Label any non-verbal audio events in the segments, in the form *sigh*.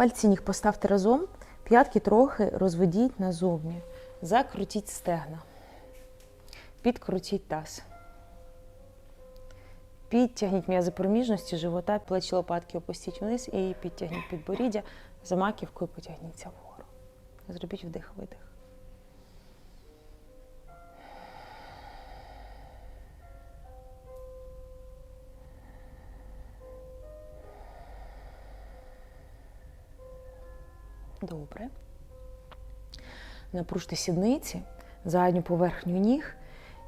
Пальці ніг поставте разом, п'ятки трохи розведіть назовні. Закрутіть стегна. Підкрутіть таз. Підтягніть м'язи проміжності, живота, плечі лопатки опустіть вниз і підтягніть підборіддя. За маківкою потягніться вгору. Зробіть вдих-видих. Добре. Напружте сідниці, задню поверхню ніг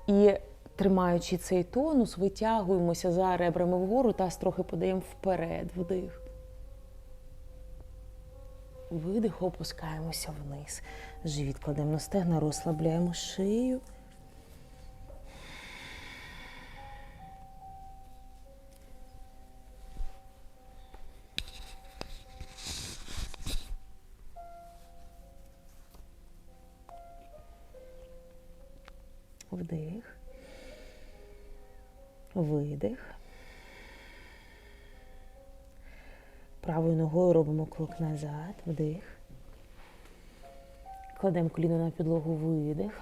і, тримаючи цей тонус, витягуємося за ребрами вгору, таз трохи подаємо вперед, вдих. Видих, опускаємося вниз. Живіт кладемо на стегна, розслабляємо шию. Видих. Правою ногою робимо крок назад, вдих. Кладемо коліно на підлогу, видих.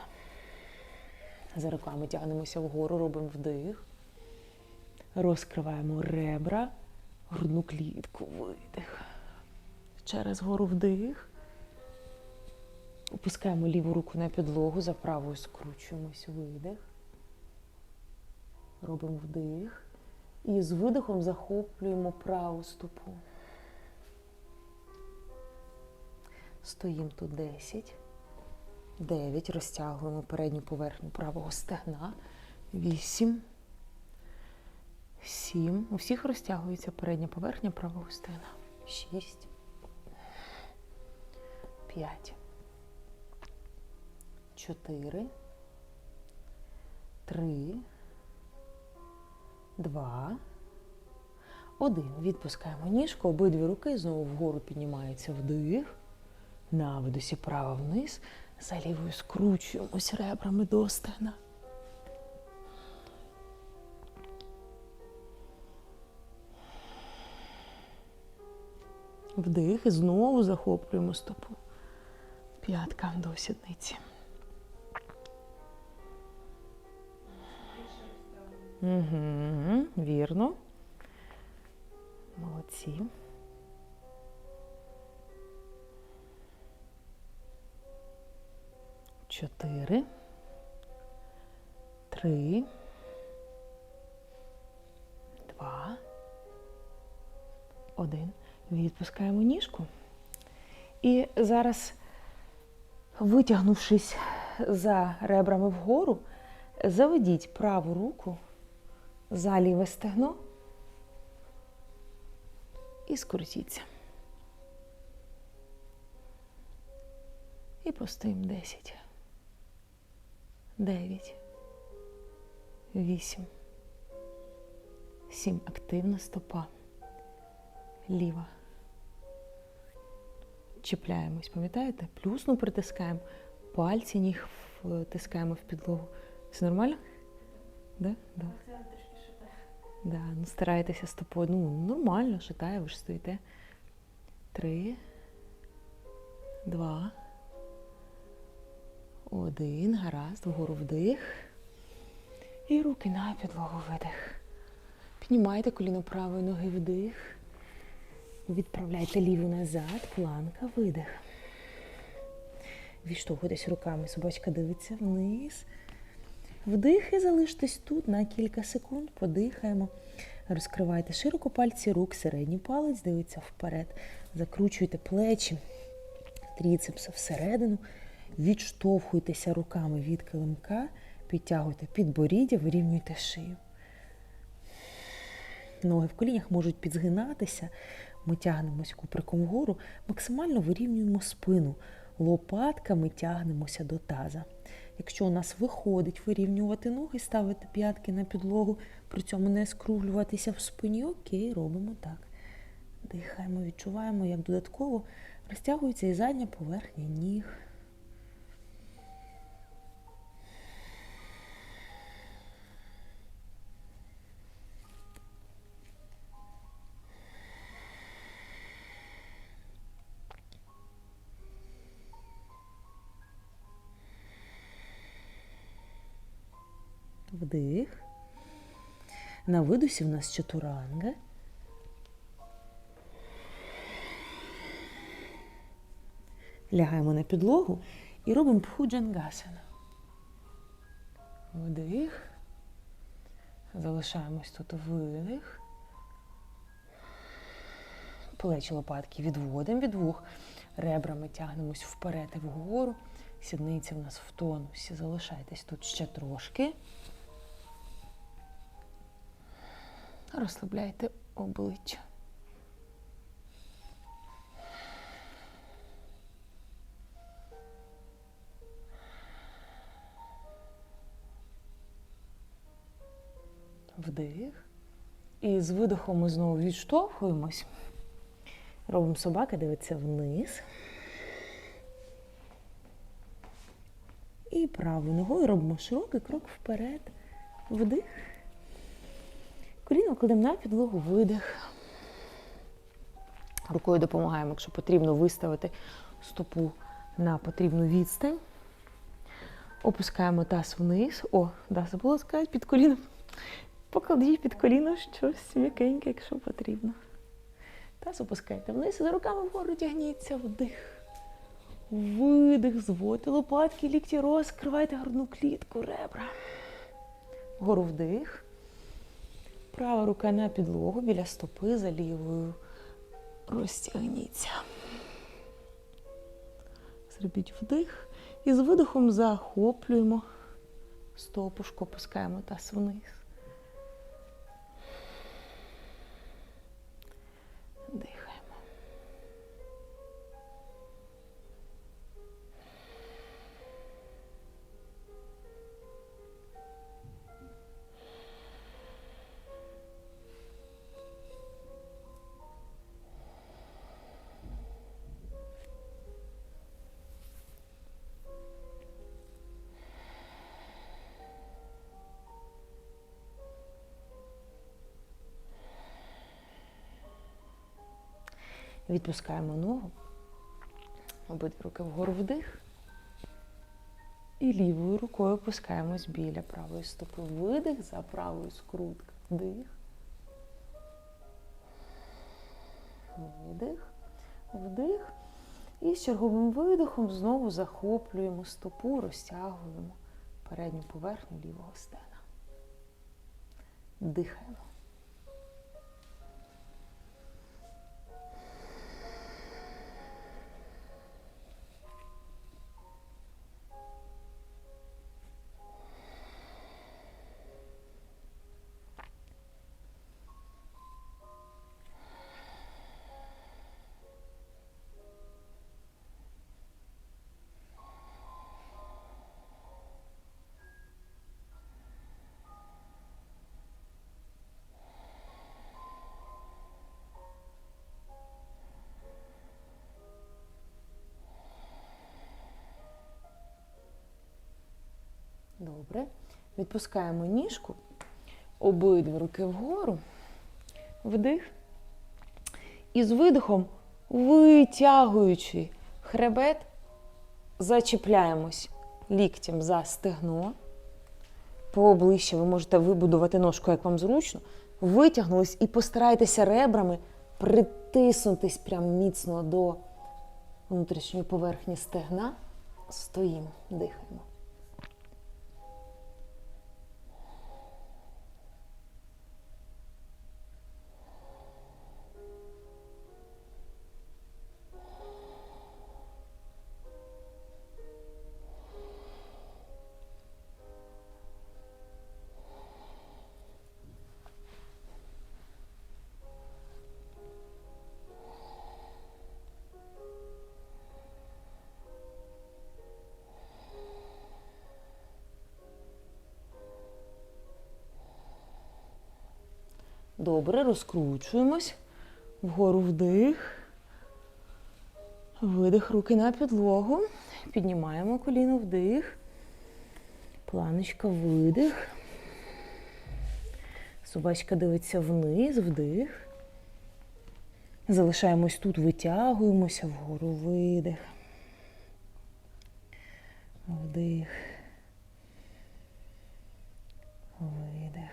За руками тягнемося вгору, робимо вдих. Розкриваємо ребра, грудну клітку, видих. Через гору вдих. Опускаємо ліву руку на підлогу, за правою скручуємось, видих. Робимо вдих. І з видихом захоплюємо праву стопу. Стоїмо тут 10. 9. Розтягуємо передню поверхню правого стегна. 8. 7. У всіх розтягується передня поверхня правого стегна. 6. 5. 4. 3. 2. 1. Відпускаємо ніжку, обидві руки знову вгору піднімається вдих. На видосі права вниз. За лівою скручуємось ребрами до стегна. Вдих і знову захоплюємо стопу. П'ятка до сідниці. Угу, вірно. Молодці. Чотири. Три. Два. Один. Відпускаємо ніжку. І зараз, витягнувшись за ребрами вгору, заведіть праву руку за ліве стегно і скрутіться. І постоїмо 10, 9, 8, 7. Активна стопа. Ліва. Чіпляємось, пам'ятаєте? Плюсну притискаємо, пальці ніг втискаємо в підлогу. Все нормально? Да? Да. Да, ну старайтеся стопою. Ну, нормально, шатає, ви ж стоїте. Три, два, один. Гаразд, вгору вдих. І руки на підлогу видих. Піднімайте коліно правої ноги вдих. Відправляйте ліву назад, планка, видих. Відштовхуйтесь руками, собачка дивиться вниз. Вдих залиштесь тут на кілька секунд, подихаємо. Розкривайте широко пальці рук, середній палець, дивиться вперед. Закручуйте плечі, тріцепса всередину. Відштовхуйтеся руками від килимка, підтягуйте підборіддя, вирівнюйте шию. Ноги в колінях можуть підзгинатися. Ми тягнемось куприком вгору, максимально вирівнюємо спину. Лопатками тягнемося до таза. Якщо у нас виходить вирівнювати ноги, ставити п'ятки на підлогу, при цьому не скруглюватися в спині, окей, робимо так. Дихаємо, відчуваємо, як додатково розтягується і задня поверхня ніг. На видосі в нас чатуранга. Лягаємо на підлогу і робимо пхуджангасана. Вдих. Залишаємось тут видих. Плечі лопатки відводимо від вух. Ребрами тягнемось вперед і вгору. Сідниця в нас в тонусі. Залишайтесь тут ще трошки. Розслабляйте обличчя. Вдих. І з видихом ми знову відштовхуємось. Робимо собака, дивиться вниз. І правою ногою робимо широкий крок вперед. Вдих. Коліно кладемо на підлогу, видих. Рукою допомагаємо, якщо потрібно, виставити стопу на потрібну відстань. Опускаємо таз вниз. О, забула сказати, під коліном. Покладіть під коліно щось м'якеньке, якщо потрібно. Таз опускайте вниз, за руками вгору тягніться, вдих. Видих, зводьте лопатки, лікті розкривайте грудну клітку, ребра. Вгору вдих. Права рука на підлогу біля стопи за лівою. Розтягніться. Зробіть вдих. І з видихом захоплюємо стопушку, опускаємо таз вниз. Відпускаємо ногу. Обидві руки вгору вдих. І лівою рукою опускаємось біля правої стопи. Видих за правою скрутка. Вдих. Видих. Вдих. І з черговим видихом знову захоплюємо стопу, розтягуємо передню поверхню лівого стена. Дихаємо. Відпускаємо ніжку, обидві руки вгору, вдих. І з видихом, витягуючи хребет, зачіпляємось ліктем за стегно. Поближче ви можете вибудувати ножку, як вам зручно. Витягнулись і постарайтеся ребрами притиснутись прям міцно до внутрішньої поверхні стегна. Стоїмо, дихаємо. Добре, розкручуємось. Вгору вдих. Видих руки на підлогу. Піднімаємо коліно вдих. Планочка видих. Собачка дивиться вниз, вдих. Залишаємось тут, витягуємося вгору видих. Вдих. Видих.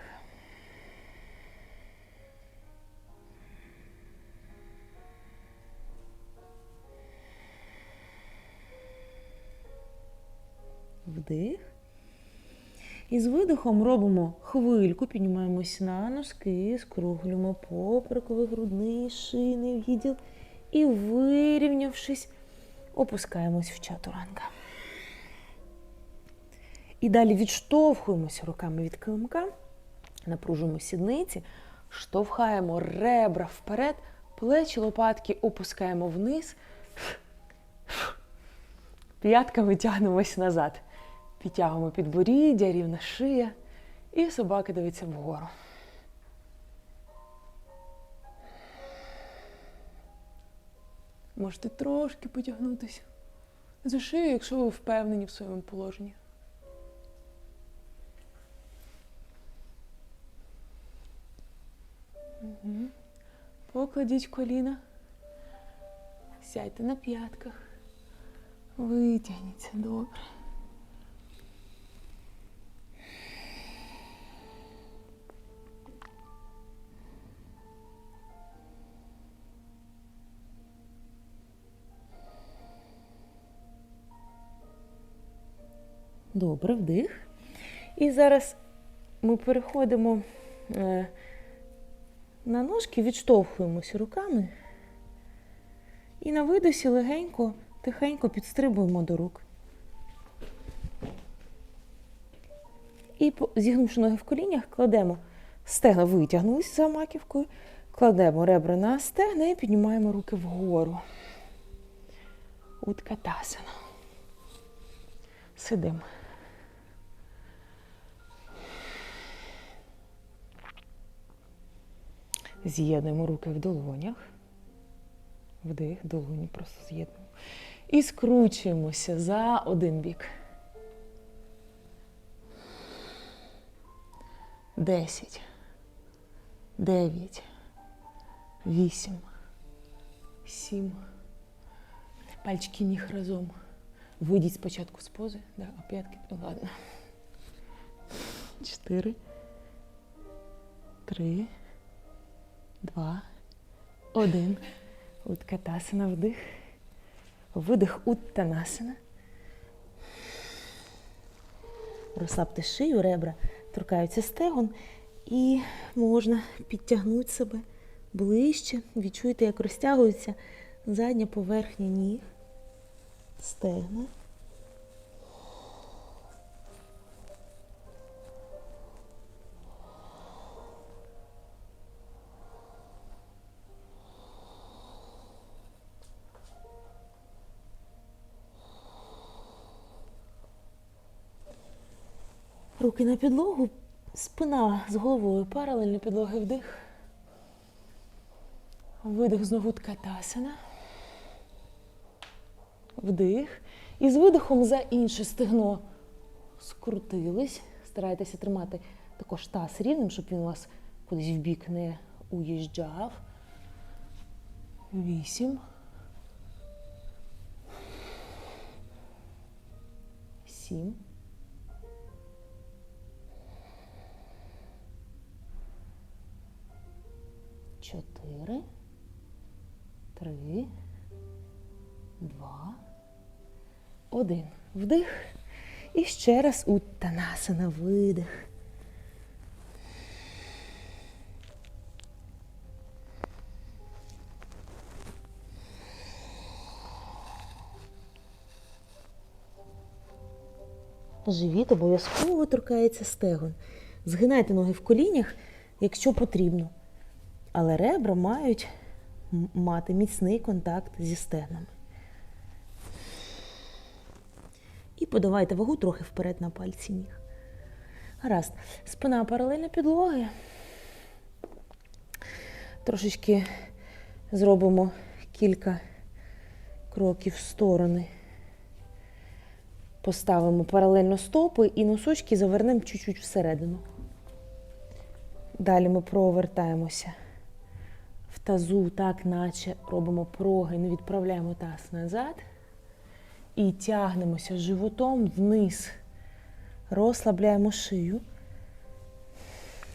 Вдих. І з видихом робимо хвильку, піднімаємось на носки, скруглюємо поперековий грудний, шийний відділ. І вирівнявшись, опускаємось в чатуранга. І далі відштовхуємося руками від килимка, напружуємо сідниці, штовхаємо ребра вперед, плечі лопатки опускаємо вниз, п'ятками тягнемось назад. Підтягуємо підборіддя, рівна шия, і собака дивиться вгору. Можете трошки потягнутися за шию, якщо ви впевнені в своєму положенні. Мгм. Покладіть коліна. Сядьте на п'ятках. Витягніться добре. Добре, вдих. І зараз ми переходимо е, на ножки, відштовхуємося руками. І на видосі легенько, тихенько підстрибуємо до рук. І зігнувши ноги в колінях, кладемо стегна, витягнулись за маківкою, кладемо ребра на стегна і піднімаємо руки вгору. Уткатасана. Сидимо. З'єднуємо руки в долонях. Вдих, долоні просто з'єднуємо. І скручуємося за один бік. Десять. Дев'ять. Вісім. Сім. Пальчики ніг разом. Вийдіть спочатку з пози. Да, а п'ятки. ну, Ладно. Чотири. Три. Два. Один. Уткатасана вдих. Видих уттанасана. Розслабте шию, ребра торкаються стегон і можна підтягнути себе ближче. Відчуйте, як розтягується задня поверхня ніг, стегна. Руки на підлогу, спина з головою паралельно підлоги вдих. Видих знову ткатасана. Вдих. І з видихом за інше стегно скрутились. Старайтеся тримати також таз рівним, щоб він у вас кудись в бік не уїжджав. Вісім. Сім. Чотири, три, два, один. Вдих. І ще раз уттанасана, видих. Живіт обов'язково торкається стегон. Згинайте ноги в колінях, якщо потрібно. Але ребра мають мати міцний контакт зі стегнами. І подавайте вагу трохи вперед на пальці ніг. Гаразд. Спина паралельно підлоги. Трошечки зробимо кілька кроків в сторони. Поставимо паралельно стопи і носочки завернемо чуть-чуть всередину. Далі ми провертаємося в тазу, так наче робимо прогин, відправляємо таз назад і тягнемося животом вниз. Розслабляємо шию.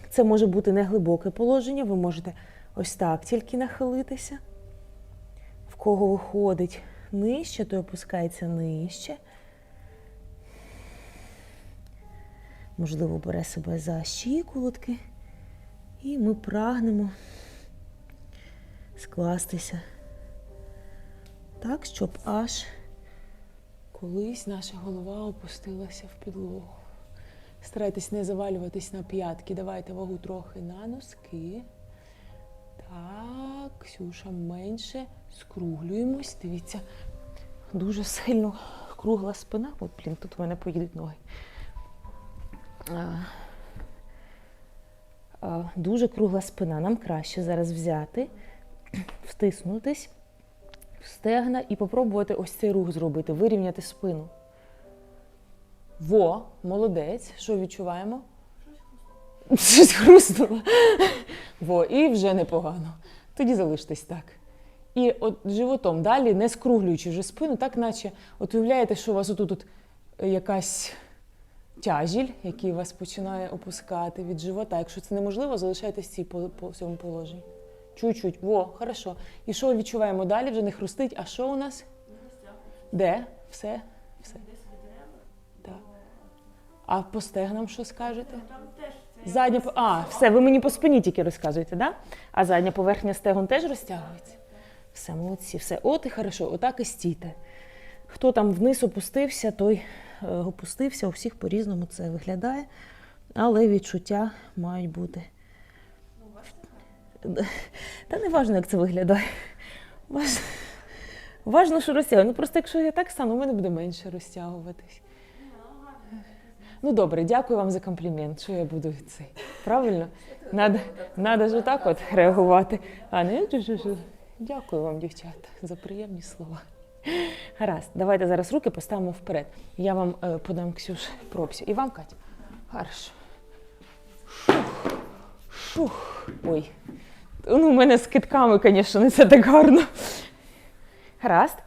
Це може бути не глибоке положення, ви можете ось так тільки нахилитися. В кого виходить нижче, той опускається нижче. Можливо, бере себе за щиколотки. І ми прагнемо скластися так, щоб аж колись наша голова опустилася в підлогу. Старайтесь не завалюватись на п'ятки. Давайте вагу трохи на носки. Так, Ксюша, менше. Скруглюємось. Дивіться, дуже сильно кругла спина. От, блін, тут в мене поїдуть ноги. А, а, дуже кругла спина. Нам краще зараз взяти, втиснутись в стегна і попробувати ось цей рух зробити, вирівняти спину. Во, молодець. Що відчуваємо? Щось хрустнуло. Во, і вже непогано. Тоді залиштесь так. І от животом далі, не скруглюючи вже спину, так наче от уявляєте, що у вас отут от якась тяжіль, який вас починає опускати від живота. Якщо це неможливо, залишайтесь в цій по, по цьому положенні. Чуть-чуть. Во, хорошо. І що відчуваємо далі? Вже не хрустить. А що у нас? Де? Все? Все. Так. А по стегнам що скажете? Задня А, все, ви мені по спині тільки розказуєте, да? А задня поверхня стегон теж розтягується? Все, молодці, все. От і хорошо, отак і стійте. Хто там вниз опустився, той е, опустився. У всіх по-різному це виглядає, але відчуття мають бути. *laughs* Та не важно, як це виглядає. Важно, важно що розтягує. Ну просто якщо я так стану, у мене буде менше розтягуватись. Ну добре, дякую вам за комплімент. Що я буду цей? Правильно? Надо, надо ж отак от реагувати. А не «Жу-жу-жу». дякую вам, дівчата, за приємні слова. Гаразд, давайте зараз руки поставимо вперед. Я вам е, подам Ксюш пропсю. І вам, Катя. Хорошо. Шух. Шух. Ой. Ну, у мене з китками, звісно, не все так гарно. Гаразд.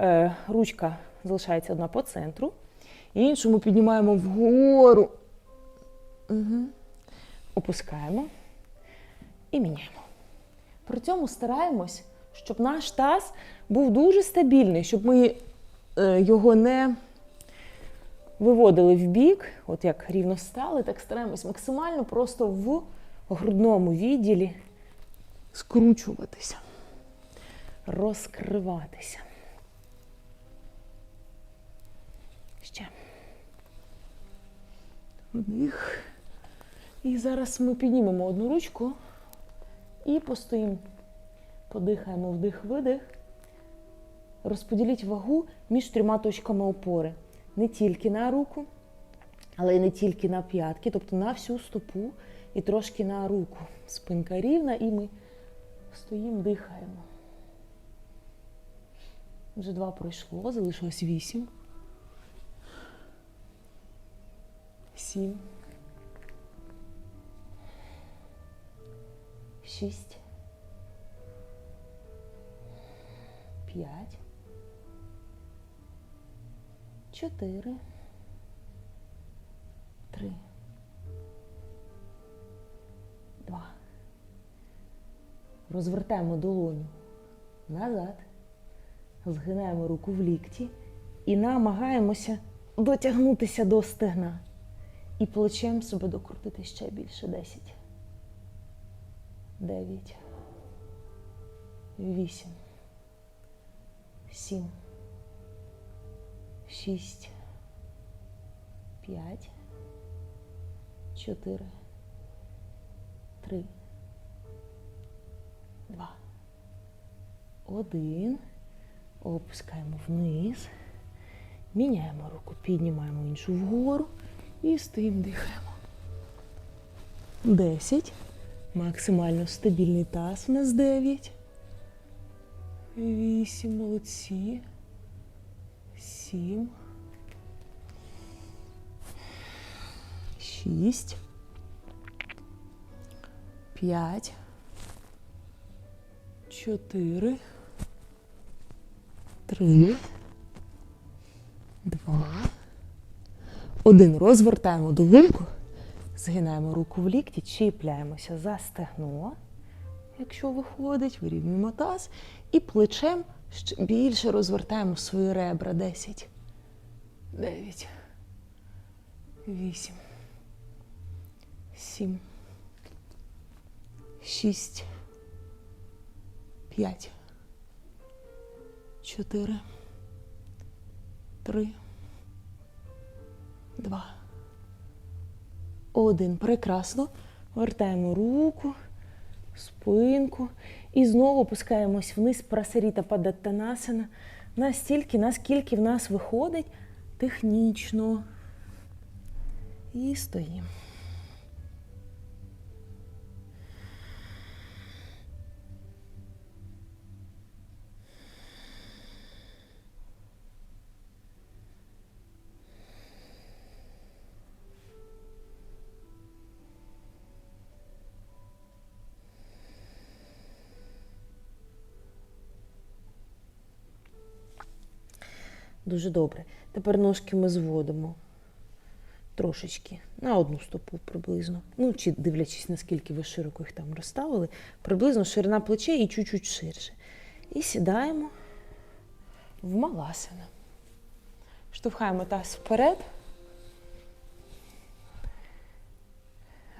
Е, ручка залишається одна по центру. Іншу ми піднімаємо вгору. Угу. Опускаємо і міняємо. При цьому стараємось, щоб наш таз був дуже стабільний, щоб ми е, його не виводили в бік, от як рівно стали, так стараємось максимально просто в грудному відділі скручуватися, розкриватися. Ще. Вдих. І зараз ми піднімемо одну ручку і постоїмо. Подихаємо вдих-видих. Розподіліть вагу між трьома точками опори. Не тільки на руку, але й не тільки на п'ятки, тобто на всю стопу і трошки на руку. Спинка рівна, і ми стоїмо, дихаємо. Вже два пройшло, залишилось вісім. Сім. Шість. П'ять. Чотири. Три. Розвертаємо долоню назад. Згинаємо руку в лікті і намагаємося дотягнутися до стегна. І плечем себе докрутити ще більше. Десять. Дев'ять. Вісім. Сім. Шість. П'ять. Чотири. Три. Два. Один. Опускаємо вниз. Міняємо руку, піднімаємо іншу вгору і стоїмо, дихаємо. Десять. Максимально стабільний таз у нас дев'ять. Вісім. Молодці. Сім. Шість. П'ять. Чотири. Три. Два. Один. Розвертаємо долоньку. Згинаємо руку в лікті, чіпляємося за стегно, якщо виходить, вирівнюємо таз. І плечем ще більше розвертаємо свої ребра. 10, 9, 8, 7, 6, 5, 4, 3, 2, один. Прекрасно. Вертаємо руку, спинку. І знову опускаємось вниз, прасаріта падаттанасана. Настільки, наскільки в нас виходить технічно. І стоїмо. Дуже добре. Тепер ножки ми зводимо трошечки на одну стопу приблизно. Ну, чи дивлячись, наскільки ви широко їх там розставили, приблизно ширина плечей і чуть-чуть ширше. І сідаємо в маласана. Штовхаємо таз вперед.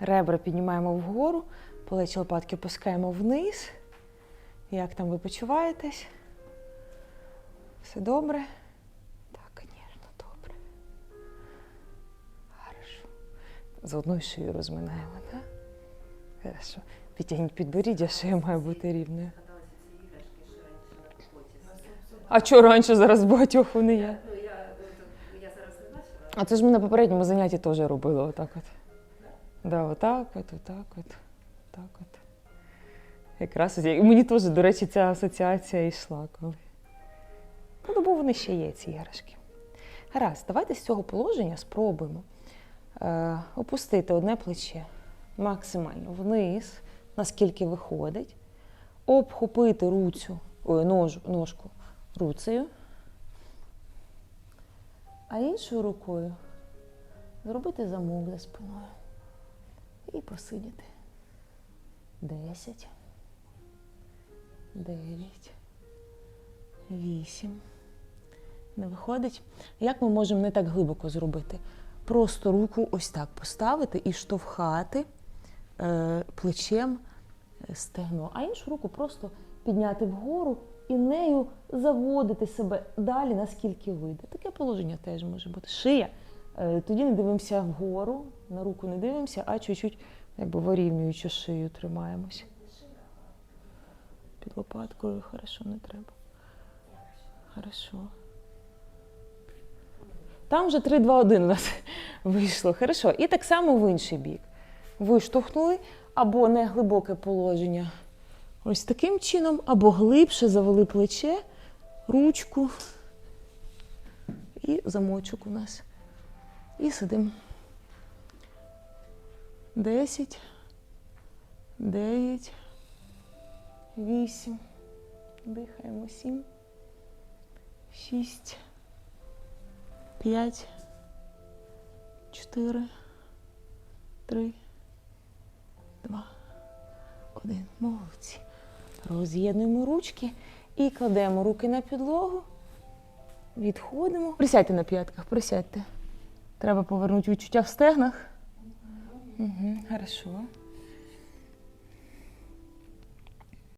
Ребра піднімаємо вгору, плечі лопатки опускаємо вниз. Як там ви почуваєтесь? Все добре? З одною шиєю розминаємо, так? Хорошо. Підтягніть підборіддя, шия має бути рівною. А чого раніше зараз багатьох вони є? А це ж ми на попередньому занятті теж робили отак от. Да, отак от, отак от, так от. Якраз мені теж, до речі, ця асоціація йшла коли. Ну, бо вони ще є, ці іграшки. Гаразд, давайте з цього положення спробуємо опустити одне плече максимально вниз, наскільки виходить, обхопити руцю, ой, нож, ножку руцею, а іншою рукою зробити замок за спиною і посидіти. Десять, дев'ять, вісім. Не виходить. Як ми можемо не так глибоко зробити? Просто руку ось так поставити і штовхати е, плечем е, стегно, а іншу руку просто підняти вгору і нею заводити себе далі, наскільки вийде. Таке положення теж може бути. Шия. Е, Тоді не дивимося вгору, на руку не дивимося, а чуть-чуть якби вирівнюючи шию тримаємося. Під лопаткою хорошо не треба. Хорошо. Там вже 3, 2, 1 у нас *laughs* вийшло. Хорошо. І так само в інший бік. Виштовхнули або не глибоке положення. Ось таким чином, або глибше завели плече, ручку і замочок у нас. І сидимо. 10, 9, 8. Дихаємо 7, 6, 5, 4, 3, 2, 1. Молодці. Роз'єднуємо ручки і кладемо руки на підлогу. Відходимо. Присядьте на п'ятках, присядьте. Треба повернути відчуття в стегнах. Угу, хорошо.